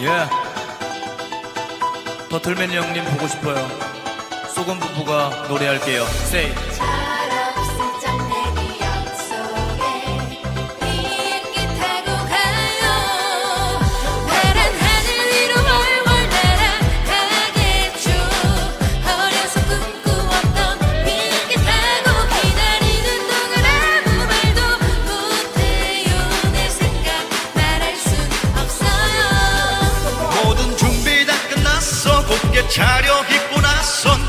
예. 버틀맨 형님 보고 싶어요. 소금 부부가 노래할게요. 철 차려 입고 나선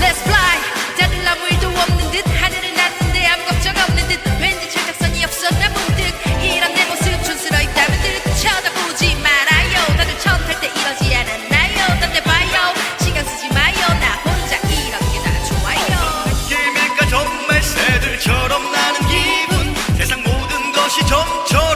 Let's fly. 다들 아무 일도 없는 듯 하늘은 낮는데 아무 걱정 없는 듯. 왠지 철딱선이 없었나 문득 이런 내 모습 촌스러 있다면 듯 쳐다보지 말아요. 다들 처음 탈 때 이러지 않았나요? 딴데 봐요. 나 좀처럼